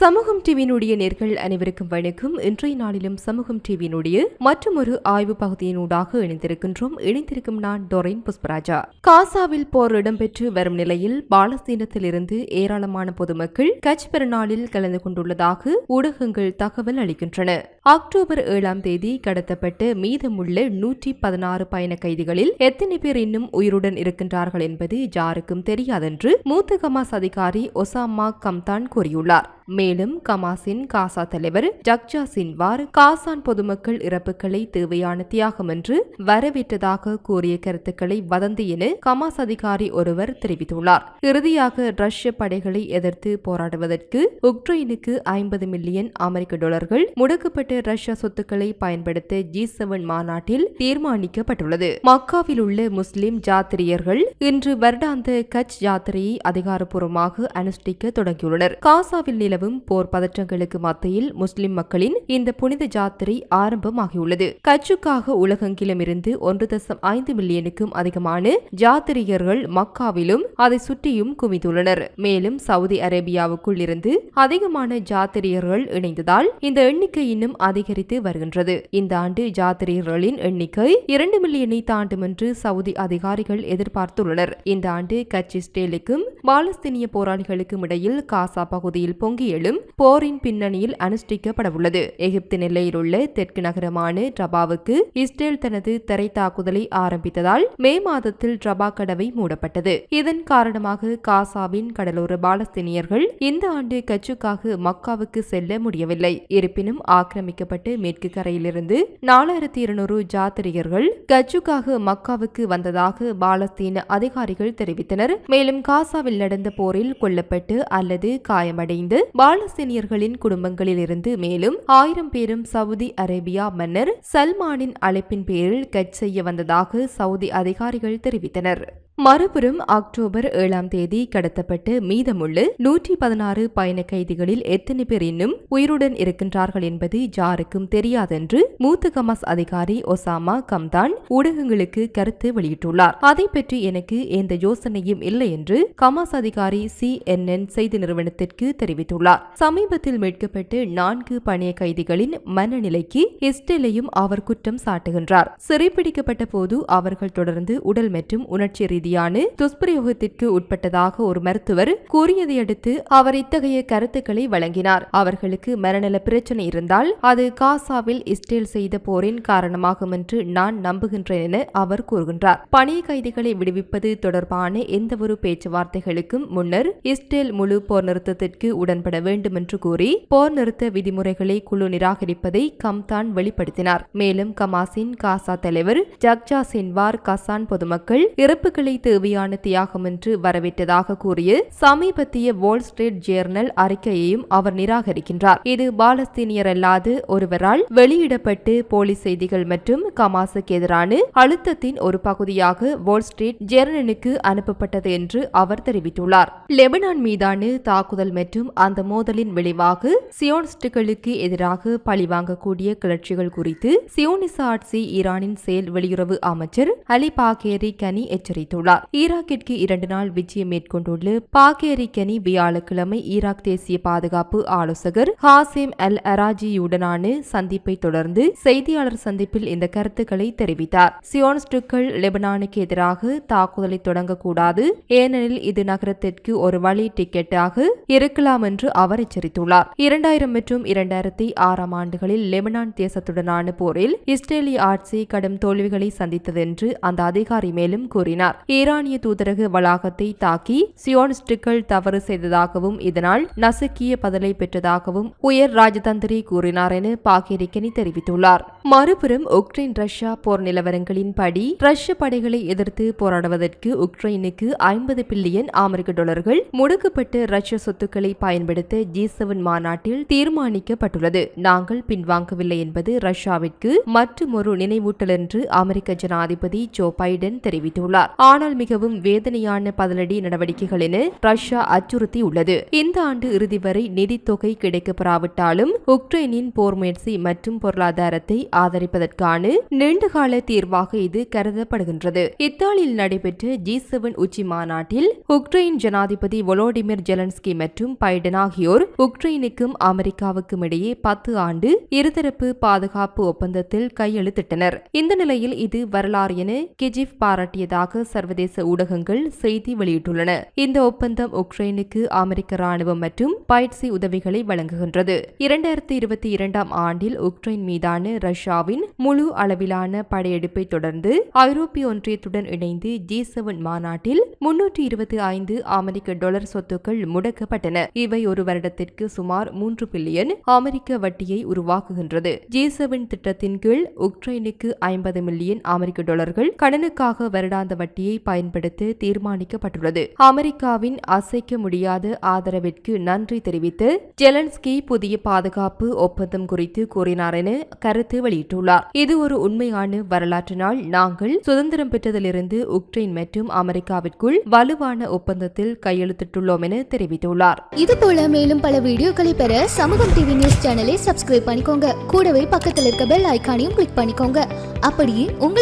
சமூகம் டிவியினுடைய நேர்கள் அனைவருக்கும் வணக்கம். இன்றைய நாளிலும் சமூகம் டிவியினுடைய மற்றும் ஒரு ஆய்வு பகுதியினூடாக இணைந்திருக்கின்றோம். இணைந்திருக்கும் நான் டொரைன் புஷ்பராஜா. காசாவில் போர் இடம்பெற்று வரும் நிலையில் பாலஸ்தீனத்திலிருந்து ஏராளமான பொதுமக்கள் கட்ச் பெருநாளில் கலந்து கொண்டுள்ளதாக ஊடகங்கள் தகவல் அளிக்கின்றன. அக்டோபர் ஏழாம் தேதி கடத்தப்பட்ட மீதமுள்ள நூற்றி பதினாறு பயண கைதிகளில் எத்தனை பேர் இன்னும் உயிருடன் இருக்கின்றார்கள் என்பது யாருக்கும் தெரியாதென்று மூத்த கமாஸ் அதிகாரி ஒசாமா கம்தான் கூறியுள்ளார். மேலும் கமாசின் காசா தலைவர் ஜக்ஜா சின்வார் காசான் பொதுமக்கள் இறப்புகளை தேவையான தியாகம் என்று வரவேற்றதாக கூறிய கருத்துக்களை வதந்தி என கமாஸ் அதிகாரி ஒருவர் தெரிவித்துள்ளார். இறுதியாக ரஷ்ய படைகளை எதிர்த்து போராடுவதற்கு உக்ரைனுக்கு ஐம்பது மில்லியன் அமெரிக்க டாலர்கள் முடக்கப்பட்ட ரஷ்ய சொத்துக்களை பயன்படுத்த ஜி செவன் மாநாட்டில் தீர்மானிக்கப்பட்டுள்ளது. மக்காவில் உள்ள முஸ்லிம் ஜாத்திரியர்கள் இன்று வருடாந்த கச் யாத்திரையை அதிகாரப்பூர்வமாக அனுஷ்டிக்க தொடங்கியுள்ளனர். காசாவில் நிலவும் நிலவும் போர் பதற்றங்களுக்கு மத்தியில் முஸ்லிம் மக்களின் இந்த புனித ஜாத்திரை ஆரம்பமாகியுள்ளது. கச்சுக்காக உலகெங்கிலுமிருந்து ஒன்று தசம் ஐந்து மில்லியனுக்கும் அதிகமான ஜாத்திரிகர்கள் மக்காவிலும் அதை சுற்றியும் குவிந்துள்ளனர். மேலும் சவுதி அரேபியாவுக்குள் இருந்து அதிகமான ஜாத்திரியர்கள் இணைந்ததால் இந்த எண்ணிக்கை இன்னும் அதிகரித்து வருகின்றது. இந்த ஆண்டு ஜாத்திரியர்களின் எண்ணிக்கை இரண்டு மில்லியனை தாண்டும் என்று சவுதி அதிகாரிகள் எதிர்பார்த்துள்ளனர். இந்த ஆண்டு கச்சி ஸ்டேலுக்கும் பாலஸ்தீனிய போராளிகளுக்கும் இடையில் காசா பகுதியில் பொங்கி எழும் போரின் பின்னணியில் அனுஷ்டிக்கப்படவுள்ளது. எகிப்து நெல்லையில் உள்ள தெற்கு நகரமான ட்ரபாவுக்கு இஸ்ரேல் தனது தரை தாக்குதலை ஆரம்பித்ததால் மே மாதத்தில் ட்ரபா கடவை மூடப்பட்டது. இதன் காரணமாக காசாவின் கடலோர பாலஸ்தீனியர்கள் இந்த ஆண்டு கச்சுக்காக மக்காவுக்கு செல்ல முடியவில்லை. இருப்பினும் ஆக்கிரமிக்கப்பட்டு மேற்கு கரையிலிருந்து நாலாயிரத்தி இருநூறு ஜாத்திரிகர்கள் கச்சுக்காக மக்காவுக்கு வந்ததாக பாலஸ்தீன அதிகாரிகள் தெரிவித்தனர். மேலும் காசாவில் நடந்த போரில் கொல்லப்பட்டு அல்லது காயமடைந்து பாலஸ்தீனியர்களின் குடும்பங்களில் இருந்து மேலும் ஆயிரம் பேரும் சவுதி அரேபியா மன்னர் சல்மானின் அழைப்பின் பேரில் கட் செய்ய வந்ததாக சவுதி அதிகாரிகள் தெரிவித்தனர். மறுபுறம் அக்டோபர் ஏழாம் தேதி கடத்தப்பட்டு மீதமுள்ள நூற்றி பதினாறு பயண கைதிகளில் எத்தனை பேர் இன்னும் உயிருடன் இருக்கின்றார்கள் என்பது யாருக்கும் தெரியாதென்று மூத்த கமாஸ் அதிகாரி ஒசாமா கம்தான் ஊடகங்களுக்கு கருத்து வெளியிட்டுள்ளார். அதை பற்றி எனக்கு எந்த யோசனையும் இல்லை என்று கமாஸ் அதிகாரி சி செய்தி நிறுவனத்திற்கு தெரிவித்துள்ளார். சமீபத்தில் மீட்கப்பட்டு நான்கு பணிய கைதிகளின் மனநிலைக்கு இஸ்ரேலையும் அவர் குற்றம் சாட்டுகின்றார். சிறைப்பிடிக்கப்பட்ட போது அவர்கள் தொடர்ந்து உடல் மற்றும் உணர்ச்சி ரீதியான துஷ்பிரயோகத்திற்கு உட்பட்டதாக ஒரு மருத்துவர் கூறியதையடுத்து அவர் இத்தகைய கருத்துக்களை வழங்கினார். அவர்களுக்கு மரநல பிரச்சனை இருந்தால் அது காசாவில் இஸ்ரேல் செய்த போரின் காரணமாகும் என்று நான் நம்புகின்றேன் என அவர் கூறுகின்றார். பணிய கைதிகளை விடுவிப்பது தொடர்பான எந்தவொரு பேச்சுவார்த்தைகளுக்கும் முன்னர் இஸ்ரேல் முழு போர் நிறுத்தத்திற்கு உடன்பட வேண்டும் என்று கூறி போர் நிறுத்த விதிமுறைகளை குழு நிராகரிப்பதை கம்தான் வெளிப்படுத்தினார். மேலும் கமாசின் காசா தலைவர் ஜக்ஜா சின்வார் கசான் பொதுமக்கள் இறப்புகளை தேவையான தியாகம் என்று வரவேற்றதாக கூறிய சமீபத்திய வால் ஸ்ட்ரீட் ஜேர்னல் அறிக்கையையும் அவர் நிராகரிக்கின்றார். இது பாலஸ்தீனியர் அல்லாது ஒருவரால் வெளியிடப்பட்டு போலீஸ் செய்திகள் மற்றும் கமாசுக்கு எதிரான அழுத்தத்தின் ஒரு பகுதியாக வால் ஸ்ட்ரீட் ஜேர்னலுக்கு அனுப்பப்பட்டது என்று அவர் தெரிவித்துள்ளார். லெபனான் மீதான தாக்குதல் மற்றும் அந்த மோதலின் விளைவாக சியோனிஸ்டுகளுக்கு எதிராக பழிவாங்கக்கூடிய கிளர்ச்சிகள் குறித்து சியோனிச ஆட்சி ஈரானின் செயல் வெளியுறவு அமைச்சர் அலி பாகேரி கனி எச்சரித்துள்ளார். ஈராக்கிற்கு இரண்டு நாள் விஜயம் மேற்கொண்டுள்ள பாகேரி கனி வியாழக்கிழமை ஈராக் தேசிய பாதுகாப்பு ஆலோசகர் ஹாசிம் அல் அராஜியுடனான சந்திப்பை தொடர்ந்து செய்தியாளர் சந்திப்பில் இந்த கருத்துக்களை தெரிவித்தார். சியோனிஸ்டுகள் லெபனானுக்கு எதிராக தாக்குதலை தொடங்கக்கூடாது ஏனெனில் இது நகரத்திற்கு ஒரு வழி டிக்கெட்டாக இருக்கலாம் என்று அவர் எச்சரித்துள்ளார். இரண்டாயிரம் மற்றும் இரண்டாயிரத்தி ஆறாம் ஆண்டுகளில் லெபனான் தேசத்துடனான போரில் இஸ்ரேலிய ஆட்சி கடும் தோல்விகளை சந்தித்தது என்று அந்த அதிகாரி மேலும் கூறினார். ஈரானிய தூதரக வளாகத்தை தாக்கி சியோனிஸ்டுகள் தவறு செய்ததாகவும் இதனால் நசுக்கிய பதிலை பெற்றதாகவும் உயர் ராஜதந்திரி கூறினார் என பாகிரிக்கனி தெரிவித்துள்ளார். மறுபுறம் உக்ரைன் ரஷ்யா போர் நிலவரங்களின் படி ரஷ்ய படைகளை எதிர்த்து போராடுவதற்கு உக்ரைனுக்கு ஐம்பது பில்லியன் அமெரிக்க டாலர்கள் முடக்கப்பட்ட ரஷ்ய சொத்துக்களை பயன்படுத்த ஜி செவன் மாநாட்டில் தீர்மானிக்கப்பட்டுள்ளது. நாங்கள் பின்வாங்கவில்லை என்பது ரஷ்யாவிற்கு மற்றும் ஒரு நினைவூட்டல் என்று அமெரிக்க ஜனாதிபதி ஜோ பைடன் தெரிவித்துள்ளார். ஆனால் மிகவும் வேதனையான பதிலடி நடவடிக்கைகள் என ரஷ்யா அச்சுறுத்தியுள்ளது. இந்த ஆண்டு இறுதி வரை நிதித்தொகை கிடைக்கப்பெறாவிட்டாலும் உக்ரைனின் போர் முயற்சி மற்றும் பொருளாதாரத்தை ஆதரிப்பதற்கான நீண்டகால தீர்வாக இது கருதப்படுகின்றது. இத்தாலியில் நடைபெற்ற ஜி செவன் உச்சி மாநாட்டில் உக்ரைன் ஜனாதிபதி வொலோடிமிர் ஜெலன்ஸ்கி மற்றும் பைடன் ஆகியோர் உக்ரைனுக்கும் அமெரிக்காவுக்கும் இடையே பத்து ஆண்டு இருதரப்பு பாதுகாப்பு ஒப்பந்தத்தில் கையெழுத்திட்டனர். இந்த நிலையில் இது வரலாறு என கெஜிப் பாராட்டியதாக சர்வ சர்வதேச ஊடகங்கள் செய்தி வெளியிட்டுள்ளன. இந்த ஒப்பந்தம் உக்ரைனுக்கு அமெரிக்க ராணுவம் மற்றும் பயிற்சி உதவிகளை வழங்குகின்றது. இரண்டாயிரத்தி இருபத்தி இரண்டாம் ஆண்டில் உக்ரைன் மீதான ரஷ்யாவின் முழு அளவிலான படையெடுப்பை தொடர்ந்து ஐரோப்பிய ஒன்றியத்துடன் இணைந்து ஜி செவன் மாநாட்டில் முன்னூற்றி இருபத்தி ஐந்து அமெரிக்க டாலர் சொத்துக்கள் முடக்கப்பட்டன. இவை ஒரு வருடத்திற்கு சுமார் மூன்று பில்லியன் அமெரிக்க வட்டியை உருவாக்குகின்றது. ஜி செவன் திட்டத்தின் கீழ் உக்ரைனுக்கு ஐம்பது மில்லியன் அமெரிக்க டாலர்கள் கடனுக்காக வருடாந்த வட்டியை பயன்படுத்த தீர்மானிக்கப்பட்டுள்ளது. அமெரிக்காவின் அசைக்க முடியாத ஆதரவிற்கு நன்றி தெரிவித்து ஜெலன்ஸ்கி புதிய பாதுகாப்பு ஒப்பந்தம் குறித்து கூறினார் என கருத்து வெளியிட்டுள்ளார். இது ஒரு உண்மையான வரலாற்று நாள். நாங்கள் சுதந்திரம் பெற்றதிலிருந்து உக்ரைன் மற்றும் அமெரிக்காவிற்குள் வலுவான ஒப்பந்தத்தில் கையெழுத்திட்டுள்ளோம் என தெரிவித்துள்ளார். இது போல மேலும் பல வீடியோக்களை பெற சமூகம் டிவி நியூஸ் சேனலை சப்ஸ்கிரைப் பண்ணிக்கோங்க. கூடவே பக்கத்தில் இருக்க பெல் ஐக்கானையும் கிளிக் பண்ணிக்கோங்க. அப்படியே உங்கள்